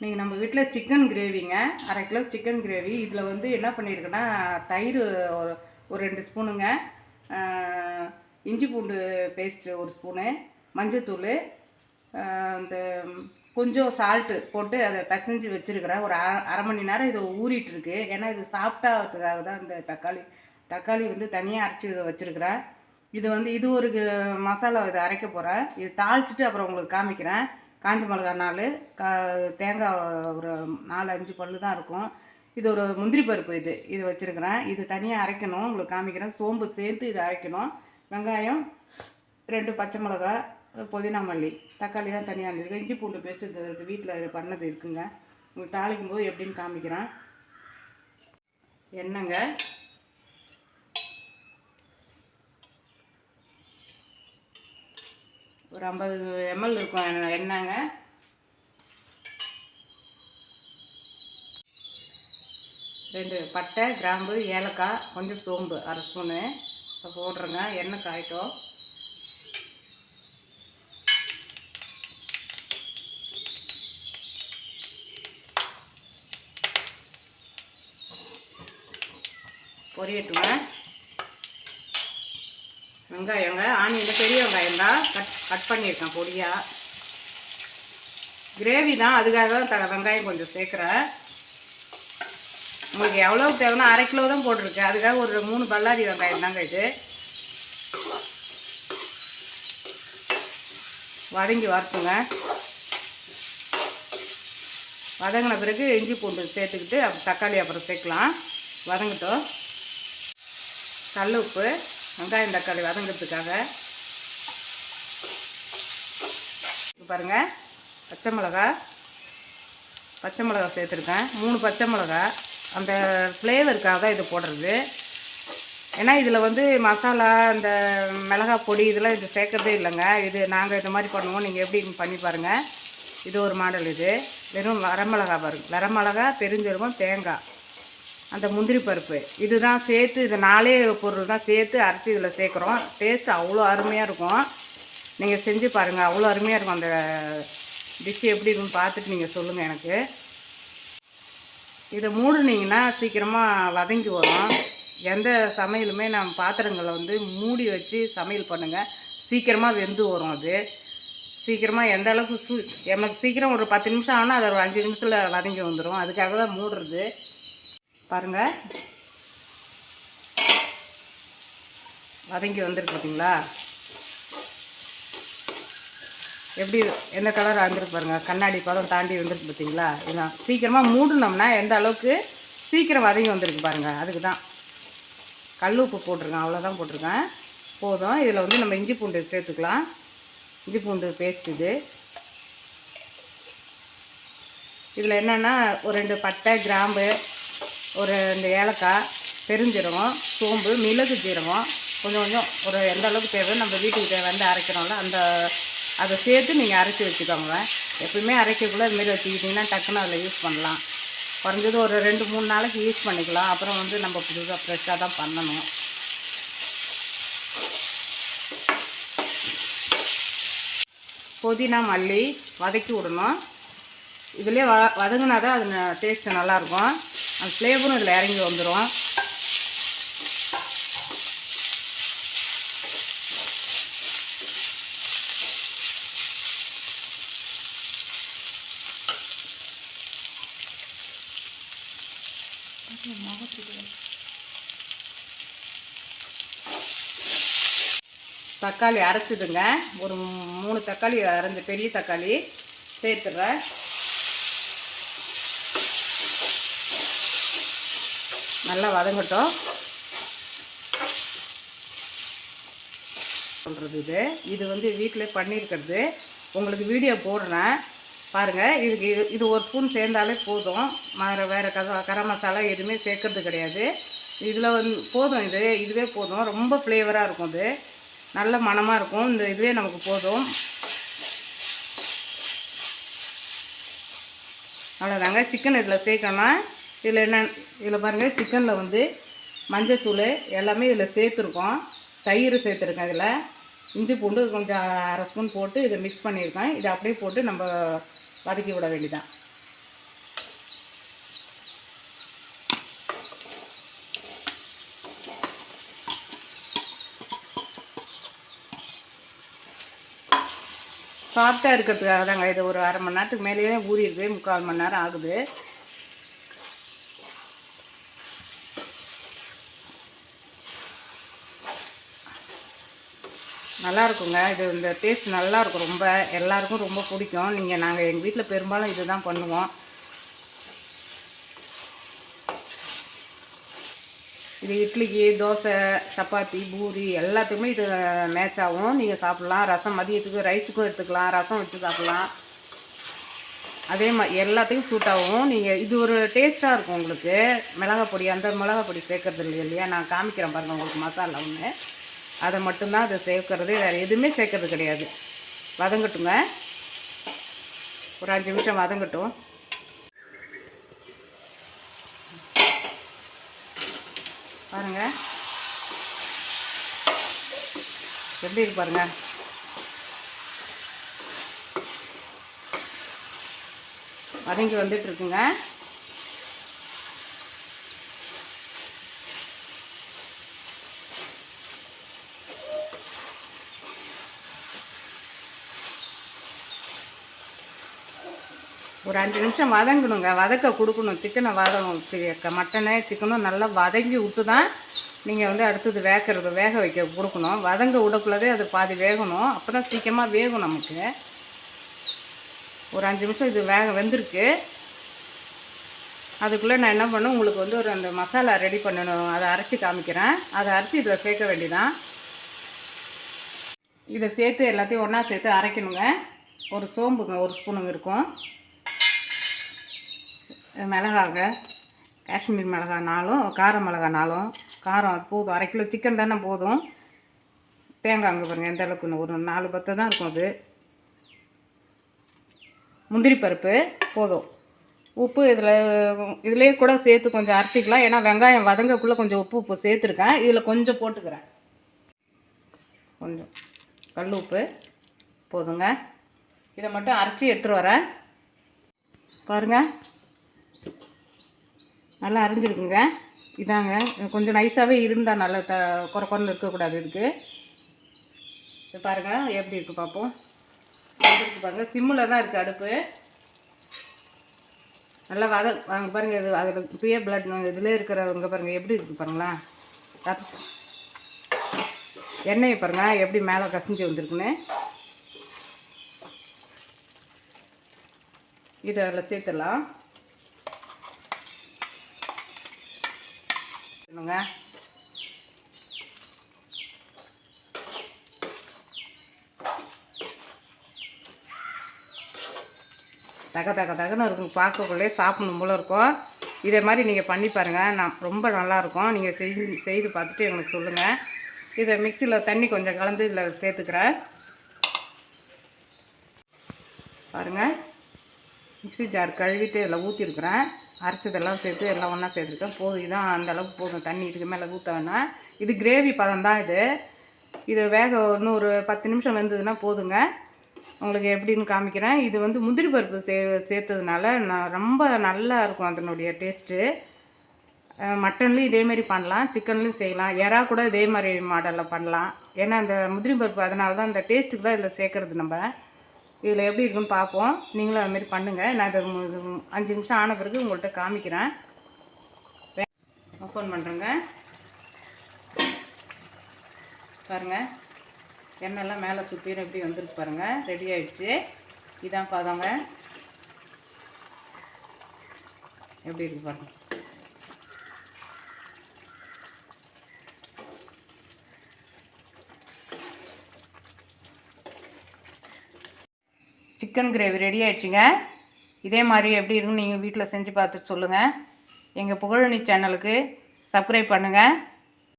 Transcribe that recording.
இன்றைக்கி நம்ம வீட்டில் சிக்கன் கிரேவிங்க அரை கிலோ சிக்கன் கிரேவி இதில் வந்து என்ன பண்ணியிருக்கேன்னா தயிர் ஒரு ஒரு ரெண்டு ஸ்பூனுங்க. இஞ்சி பூண்டு பேஸ்ட்டு ஒரு ஸ்பூனு. மஞ்சத்தூள் இந்த கொஞ்சம் சால்ட்டு போட்டு அதை பிசைஞ்சு வச்சுருக்கிறேன். ஒரு அரை அரை மணி நேரம் இது ஊறிட்டுருக்கு. ஏன்னா இது சாப்பிட்டாதுக்காக தான் இந்த தக்காளி தக்காளி வந்து தனியாக அரைச்சி இதை வச்சுருக்கிறேன். இது வந்து இது ஒரு மசாலா இது அரைக்க போகிறேன் இது தாளிச்சிட்டு அப்புறம் உங்களுக்கு காமிக்கிறேன். காஞ்ச மிளகா நாலு கா தேங்காய் ஒரு நாலு அஞ்சு பல்லு தான் இருக்கும். இது ஒரு முந்திரி பருப்பு இது. இது வச்சுருக்கிறேன். இது தனியாக அரைக்கணும். உங்களுக்கு காமிக்கிறேன். சோம்பு சேர்த்து இது அரைக்கணும். வெங்காயம் ரெண்டு பச்சை மிளகா புதினா மல்லி. தக்காளி தான் தனியாக இருந்திருக்கு இஞ்சி பூண்டு பேஸ்ட் இது இருக்குது வீட்டில் பண்ணது இருக்குங்க. உங்களுக்கு தாளிக்கும் போது எப்படின்னு காமிக்கிறேன். என்னங்க ஒரு ஐம்பது எம்எல் இருக்கும் எண்ணெய்- எண்ணெய்ங்க. ரெண்டு பட்டை கிராம்பு ஏலக்காய் கொஞ்சம் சோம்பு அரை ஸ்பூனு. இப்போ போடுறேங்க எண்ணெய் காயட்டும். பொரியட்டுங்க. வெங்காயங்க ஆனியில் பெரிய வெங்காயம் தான் கட் கட் பண்ணியிருக்கேன் பொடியாக கிரேவி தான் அதுக்காக தான் த வெங்காயம் கொஞ்சம் சேர்க்குறேன். உங்களுக்கு எவ்வளோ தேவைன்னா அரை கிலோ தான் போட்டிருக்கேன். அதுக்காக ஒரு மூணு பல்லாரி வெங்காயம் தாங்க இது. வதங்கி வறுத்துங்க வதங்கின பிறகு இஞ்சி பூண்டு சேர்த்துக்கிட்டு அப்புறம் தக்காளி அப்புறம் சேர்க்கலாம். வதங்கட்டும். கல் உப்பு வெங்காயம் தக்காளி வதங்கிறதுக்காக. பாருங்கள் பச்சை மிளகா. பச்சை மிளகா சேர்த்துருக்கேன். மூணு பச்சை மிளகா. அந்த ஃப்ளேவருக்காக தான் இது போடுறது. ஏன்னா இதில் வந்து மசாலா இந்த மிளகா பொடி இதெல்லாம் இது சேர்க்கறதே இல்லைங்க. இது நாங்கள் இந்த மாதிரி பண்ணுவோம். நீங்கள் எப்படி பண்ணி பாருங்கள் இது ஒரு மாடல் இது. வெறும் வரமிளகா பாருங்க. வரமிளகா பெருஞ்சீரகம் தேங்காய். அந்த முந்திரி பருப்பு. இதுதான் சேர்த்து இது நாலே பொருள் தான் சேர்த்து அரைச்சி இதில் சேர்க்குறோம். டேஸ்ட் அவ்வளோ அருமையாக இருக்கும். நீங்கள் செஞ்சு பாருங்கள் அவ்வளோ அருமையாக இருக்கும். அந்த டிஷ் எப்படி இருக்குன்னு பார்த்துட்டு நீங்கள் சொல்லுங்கள் எனக்கு. இதை மூடுனீங்கன்னா சீக்கிரமாக வதங்கி வரும். எந்த சமையலுமே நம்ம பாத்திரங்களை வந்து மூடி வச்சு சமையல் பண்ணுங்கள் சீக்கிரமாக வெந்து வரும் அது. சீக்கிரமாக எந்த அளவுக்கு சு எனக்கு சீக்கிரம் ஒரு பத்து நிமிஷம் ஆனால் அது ஒரு அஞ்சு நிமிஷத்தில் வதங்கி வந்துடும் அதுக்காக தான் மூடுறது. பாருங்கள் வதங்கி வந்துருக்கு பார்த்தீங்களா எப்படி எந்த கலர் வந்திருக்கு பாருங்க. கண்ணாடி பதம் தாண்டி வந்திருக்கு பார்த்தீங்களா இதுதான். சீக்கிரமாக மூடினோம்னா எந்த அளவுக்கு சீக்கிரம் வதங்கி வந்திருக்கு பாருங்கள் அதுக்கு தான் கல் உப்பு போட்டிருக்கேன். அவ்வளோதான் போட்டிருக்கேன். போதும். இதில் வந்து நம்ம இஞ்சி பூண்டு சேர்த்துக்கலாம். இஞ்சி பூண்டு பேஸ்ட் இது. இதில் என்னென்னா ஒரு ரெண்டு பட்டை கிராம்பு ஒரு ரெண்டு ஏலக்காய் பெருஞ்சீரகம் சோம்பு மிளகு ஜீரகம் கொஞ்சம் கொஞ்சம். ஒரு எந்த அளவுக்கு தேவை நம்ம வீட்டுக்கு தேவை வந்து அரைக்கிறோம்ல அந்த அதை சேர்த்து நீங்கள் அரைச்சி வச்சுக்கோங்க. எப்பயுமே அரைக்கக்குள்ளே இதுமாரி வச்சுக்கிட்டிங்கன்னா டக்குன்னு அதில் யூஸ் பண்ணலாம். குறைஞ்சது ஒரு ரெண்டு மூணு நாளைக்கு யூஸ் பண்ணிக்கலாம். அப்புறம் வந்து நம்ம புதுசாக ஃப்ரெஷ்ஷாக தான் பண்ணணும். புதினா மல்லி வதக்கி விடணும். இதுலேயே வ வதங்கினா தான் அது டேஸ்ட்டு நல்லாயிருக்கும் அந்த ஃப்ளேவரும் இதில் இறங்கி வந்துடும் தக்காளி அரைச்சிடுங்க. ஒரு மூணு தக்காளி அரைஞ்ச பெரிய தக்காளி சேர்த்துடுறேன். நல்லா வதங்கட்டும். சொல்கிறது இது. இது வந்து வீட்டில் பண்ணியிருக்கிறது உங்களுக்கு வீடியோ போடுறேன். பாருங்கள் இதுக்கு இது இது ஒரு ஸ்பூன் சேர்ந்தாலே போதும். வேறு வேறு கத கரம் மசாலா எதுவுமே சேர்க்கறது கிடையாது. இதில் வந்து போதும் இது இதுவே போதும். ரொம்ப ஃப்ளேவராக இருக்கும் இது. நல்ல மணமாக இருக்கும். இந்த இதுவே நமக்கு போதும். அவ்வளோதாங்க சிக்கன் இதில் சேர்க்கணும் இதில் என்ன இதில் பாருங்கள் சிக்கனில் வந்து மஞ்சத்தூள் எல்லாமே இதில் சேர்த்துருக்கோம். தயிர் சேர்த்துருக்கேன் இதில். இஞ்சி பூண்டு கொஞ்சம் அரை ஸ்பூன் போட்டு இதை மிக்ஸ் பண்ணியிருக்கேன். இதை அப்படியே போட்டு நம்ம வதக்கி விட வேண்டிதான் சாஃப்டாக இருக்கிறதுக்காக தாங்க இது ஒரு அரை மணி நேரத்துக்கு மேலேயே ஊறிடுது முக்கால் மணி நேரம் ஆகுது. நல்லா இருக்குங்க இது இந்த டேஸ்ட் நல்லா இருக்கும் ரொம்ப எல்லாருக்கும் ரொம்ப பிடிக்கும். நீங்கள் நாங்கள் எங்கள் வீட்டில் பெரும்பாலும் இதுதான் பண்ணுவோம். இது இட்லிக்கு தோசை சப்பாத்தி பூரி எல்லாத்துக்குமே இது மேட்ச் ஆகும். நீங்கள் சாப்பிட்லாம். ரசம் மதியத்துக்கு ரைஸுக்கும் எடுத்துக்கலாம். ரசம் வச்சு சாப்பிட்லாம். அதே மாதிரி எல்லாத்துக்கும் சூட் ஆகும். நீங்கள் இது ஒரு டேஸ்ட்டாக இருக்கும் உங்களுக்கு. மிளகா பொடி அந்த மிளகா பொடி சேர்க்கறது இல்லை இல்லையா? நான் காமிக்கிறேன் பாருங்கள் உங்களுக்கு மசாலா ஒன்று அதை மட்டும்தான் அதை சேர்க்கறது வேறு எதுவுமே சேர்க்கறது கிடையாது. வதங்கட்டுங்க. ஒரு அஞ்சு நிமிஷம் வதங்கட்டும். பாருங்க. எப்படி இருக்கு பாருங்க. வதங்கி வந்துட்டு ஒரு அஞ்சு நிமிஷம் வதங்கணுங்க. வதக்க கொடுக்கணும். சிக்கனை வதங்கும் சி- மட்டனை சிக்கனும் நல்லா வதங்கி விட்டு தான் நீங்கள் வந்து அடுத்தது வேக்கிறது வேக வைக்க கொடுக்கணும். வதங்க விடக்குள்ளதே அது பாதி வேகணும். அப்போ தான் சீக்கிரமாக வேகும் நமக்கு. ஒரு அஞ்சு நிமிஷம் இது வேக வெந்திருக்கு. அதுக்குள்ளே நான் என்ன பண்ணேன் உங்களுக்கு வந்து ஒரு அந்த மசாலா ரெடி பண்ணணும். அதை அரைச்சி காமிக்கிறேன். அதை அரைச்சி இதில் சேர்க்க வேண்டிதான். இதை சேர்த்து எல்லாத்தையும் ஒன்றா சேர்த்து அரைக்கணுங்க. ஒரு சோம்புங்க ஒரு ஸ்பூனுங்க இருக்கும். மிளகாங்க காஷ்மீர் மிளகா நாளும் கார மிளகா நாளும் காரம் போதும். அரை கிலோ சிக்கன் தானே போதும். தேங்காய் அங்கே பாருங்கள் எந்த அளவுக்கு? ஒரு நாலு பத்து தான் இருக்கும் அது. முந்திரி பருப்பு போதும். உப்பு இதில் இதுலேயே கூட சேர்த்து கொஞ்சம் அரைச்சிக்கலாம். ஏன்னா வெங்காயம் வதங்கக்குள்ளே கொஞ்சம் உப்பு உப்பு சேர்த்துருக்கேன். இதில் கொஞ்சம் போட்டுக்கிறேன். கொஞ்சம். கல் உப்பு போதுங்க. இதை மட்டும் அரைச்சி எடுத்துகிட்டு வரேன். பாருங்கள் நல்லா அரைஞ்சிருக்குங்க. இதாங்க. கொஞ்சம் நைஸாகவே இருந்தால் நல்லா த குறை குரல் இருக்கக்கூடாது இதுக்கு. இது பாருங்கள் எப்படி இருக்குது பார்ப்போம் இருக்குது பாருங்கள் சிம்மில் தான் இருக்குது அடுப்பு. நல்லா வத வாங்க பாருங்கள் இது அதில் பிய பிளட் இதில் இருக்கிறவங்க பாருங்கள் எப்படி இருக்குது பாருங்களா? எண்ணெயை பாருங்கள் எப்படி மேலே கசிஞ்சு வந்திருக்குன்னு. இதை அதில் சேர்த்துடலாம். சொல்லுங்க தக தக தகன்னு இருக்கும். பார்க்கக்குள்ளே சாப்பிடணும் போல இருக்கும். இதே மாதிரி நீங்கள் பண்ணி பாருங்கள் நான் ரொம்ப நல்லாயிருக்கும் நீங்கள் செஞ்சு செய்து பார்த்துட்டு எங்களுக்கு சொல்லுங்கள் இதை மிக்சியில் தண்ணி கொஞ்சம் கலந்து இதில் சேர்த்துக்கிறேன். பாருங்கள் மிக்சி ஜார் கழுவிட்டு இதில் ஊற்றிருக்கிறேன் அரைச்சதெல்லாம் சேர்த்து எல்லாம் ஒன்றா சேர்த்துருக்கேன். போதும் இதான் அந்த அளவுக்கு போதும். தண்ணி இதுக்கு மேலே ஊற்ற வேணாம். இது கிரேவி பதம் தான் இது. இது வேக இன்னும் ஒரு பத்து நிமிஷம் வெந்ததுன்னா போதுங்க. உங்களுக்கு எப்படின்னு காமிக்கிறேன். இது வந்து முந்திரி பருப்பு சே சேர்த்ததுனால நான் ரொம்ப நல்லா இருக்கும் அதனுடைய டேஸ்ட்டு. மட்டன்லேயும் இதேமாரி பண்ணலாம். சிக்கன்லேயும் செய்யலாம். எறா கூட இதே மாதிரி மாடலில் பண்ணலாம். ஏன்னா அந்த முந்திரி பருப்பு அதனால தான் இந்த டேஸ்ட்டுக்கு தான் இதில் சேர்க்குறது நம்ம. இதில் எப்படி இருக்குன்னு பார்ப்போம். நீங்களும் அதுமாரி பண்ணுங்கள் நான் இது அஞ்சு நிமிஷம் ஆன பிறகு உங்கள்கிட்ட காமிக்கிறேன். ஓப்பன் பண்ணுறேங்க பாருங்கள் எண்ணெய்லாம் மேலே சுற்றிடும் எப்படி வந்துருக்கு பாருங்கள் ரெடி ஆகிடுச்சு இதான் பாதாங்க எப்படி இருக்கு பாருங்கள் சிக்கன் கிரேவி ரெடி ஆயிடுச்சுங்க. இதே மாதிரி எப்படி இருக்குன்னு நீங்கள் வீட்டில் செஞ்சு பார்த்துட்டு சொல்லுங்கள் எங்கள் புகழனி சேனலுக்கு சப்ஸ்கிரைப் பண்ணுங்கள்